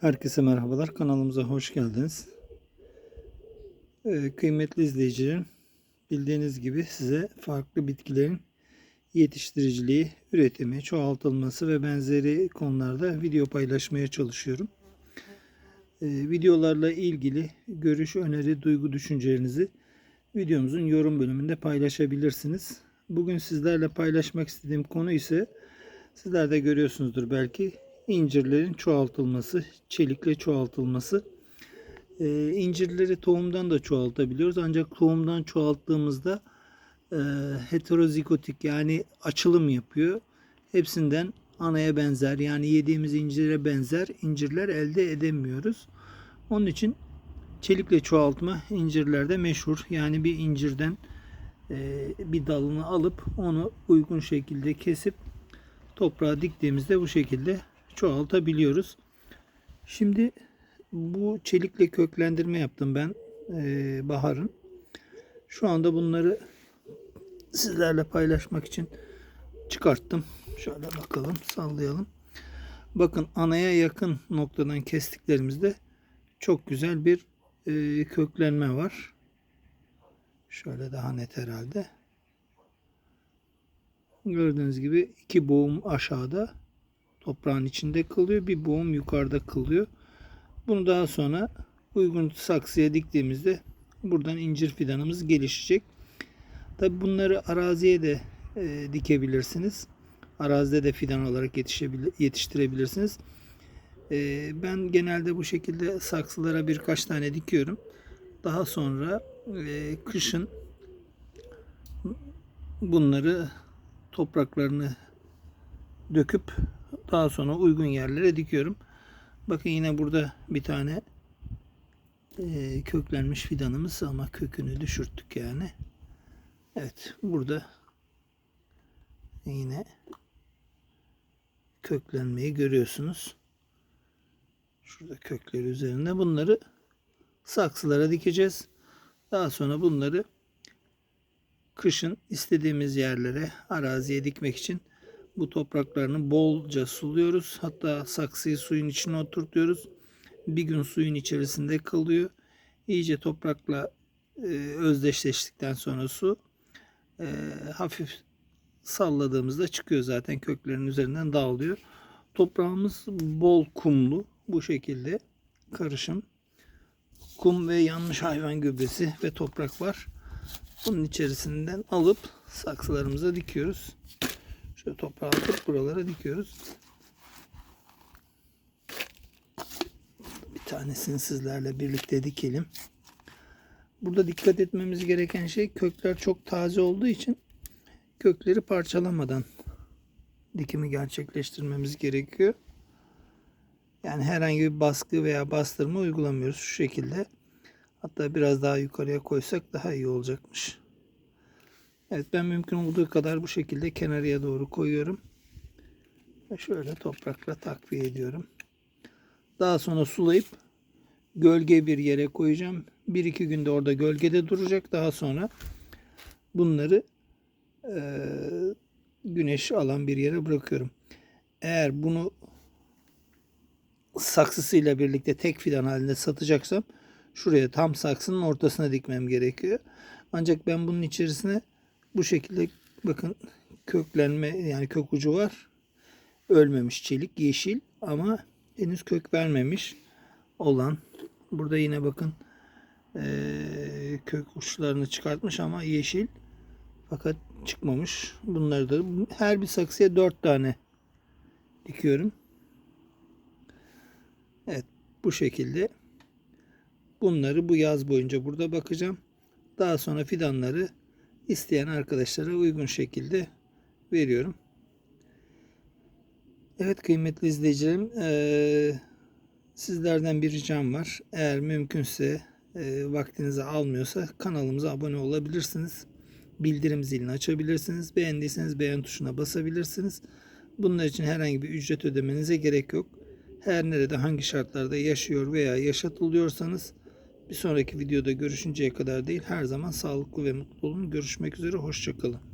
Herkese merhabalar. Kanalımıza hoş geldiniz. Ee, kıymetli izleyicilerim, bildiğiniz gibi size farklı bitkilerin yetiştiriciliği, üretimi, çoğaltılması ve benzeri konularda video paylaşmaya çalışıyorum. Ee, videolarla ilgili görüş, öneri, duygu, düşüncelerinizi videomuzun yorum bölümünde paylaşabilirsiniz. Bugün sizlerle paylaşmak istediğim konu ise sizler de görüyorsunuzdur belki incirlerin çoğaltılması, çelikle çoğaltılması. Ee, incirleri tohumdan da çoğaltabiliyoruz. Ancak tohumdan çoğalttığımızda e, heterozigotik yani açılım yapıyor. Hepsinden anaya benzer yani yediğimiz incire benzer incirler elde edemiyoruz. Onun için çelikle çoğaltma incirlerde meşhur. Yani bir incirden e, bir dalını alıp onu uygun şekilde kesip toprağa diktiğimizde bu şekilde çoğaltabiliyoruz. Şimdi bu çelikle köklendirme yaptım ben e, baharın. Şu anda bunları sizlerle paylaşmak için çıkarttım. Şöyle bakalım sallayalım. Bakın anaya yakın noktadan kestiklerimizde çok güzel bir e, köklenme var. Şöyle daha net herhalde. Gördüğünüz gibi iki boğum aşağıda toprağın içinde kalıyor. Bir boğum yukarıda kalıyor. Bunu daha sonra uygun saksıya diktiğimizde buradan incir fidanımız gelişecek. Tabi bunları araziye de e, dikebilirsiniz. Arazide de fidan olarak yetiştirebilirsiniz. E, ben genelde bu şekilde saksılara birkaç tane dikiyorum. Daha sonra e, kışın bunları topraklarını döküp daha sonra uygun yerlere dikiyorum. Bakın yine burada bir tane e, köklenmiş fidanımız ama kökünü düşürttük yani. Evet burada yine köklenmeyi görüyorsunuz. Şurada kökleri üzerinde bunları saksılara dikeceğiz. Daha sonra bunları kışın istediğimiz yerlere araziye dikmek için bu topraklarını bolca suluyoruz. Hatta saksıyı suyun içine oturtuyoruz. Bir gün suyun içerisinde kalıyor. İyice toprakla e, özdeşleştikten sonra su e, hafif salladığımızda çıkıyor zaten köklerin üzerinden dağılıyor. Toprağımız bol kumlu bu şekilde karışım. Kum ve yanmış hayvan gübresi ve toprak var. Bunun içerisinden alıp saksılarımıza dikiyoruz. Şöyle toprağı atıp buralara dikiyoruz. Bir tanesini sizlerle birlikte dikelim. Burada dikkat etmemiz gereken şey kökler çok taze olduğu için kökleri parçalamadan dikimi gerçekleştirmemiz gerekiyor. Yani herhangi bir baskı veya bastırma uygulamıyoruz şu şekilde. Hatta biraz daha yukarıya koysak daha iyi olacakmış. Evet ben mümkün olduğu kadar bu şekilde kenarıya doğru koyuyorum. Ve şöyle toprakla takviye ediyorum. Daha sonra sulayıp gölge bir yere koyacağım. Bir iki günde orada gölgede duracak. Daha sonra bunları e, güneş alan bir yere bırakıyorum. Eğer bunu saksısıyla birlikte tek fidan halinde satacaksam şuraya tam saksının ortasına dikmem gerekiyor. Ancak ben bunun içerisine bu şekilde bakın köklenme yani kök ucu var. Ölmemiş çelik yeşil ama henüz kök vermemiş olan. Burada yine bakın ee, kök uçlarını çıkartmış ama yeşil fakat çıkmamış. Bunları da her bir saksıya dört tane dikiyorum. Evet bu şekilde bunları bu yaz boyunca burada bakacağım. Daha sonra fidanları isteyen arkadaşlara uygun şekilde veriyorum. Evet kıymetli izleyicilerim e, sizlerden bir ricam var. Eğer mümkünse e, vaktinizi almıyorsa kanalımıza abone olabilirsiniz. Bildirim zilini açabilirsiniz. Beğendiyseniz beğen tuşuna basabilirsiniz. Bunlar için herhangi bir ücret ödemenize gerek yok. Her nerede hangi şartlarda yaşıyor veya yaşatılıyorsanız bir sonraki videoda görüşünceye kadar değil her zaman sağlıklı ve mutlu olun. Görüşmek üzere. Hoşçakalın.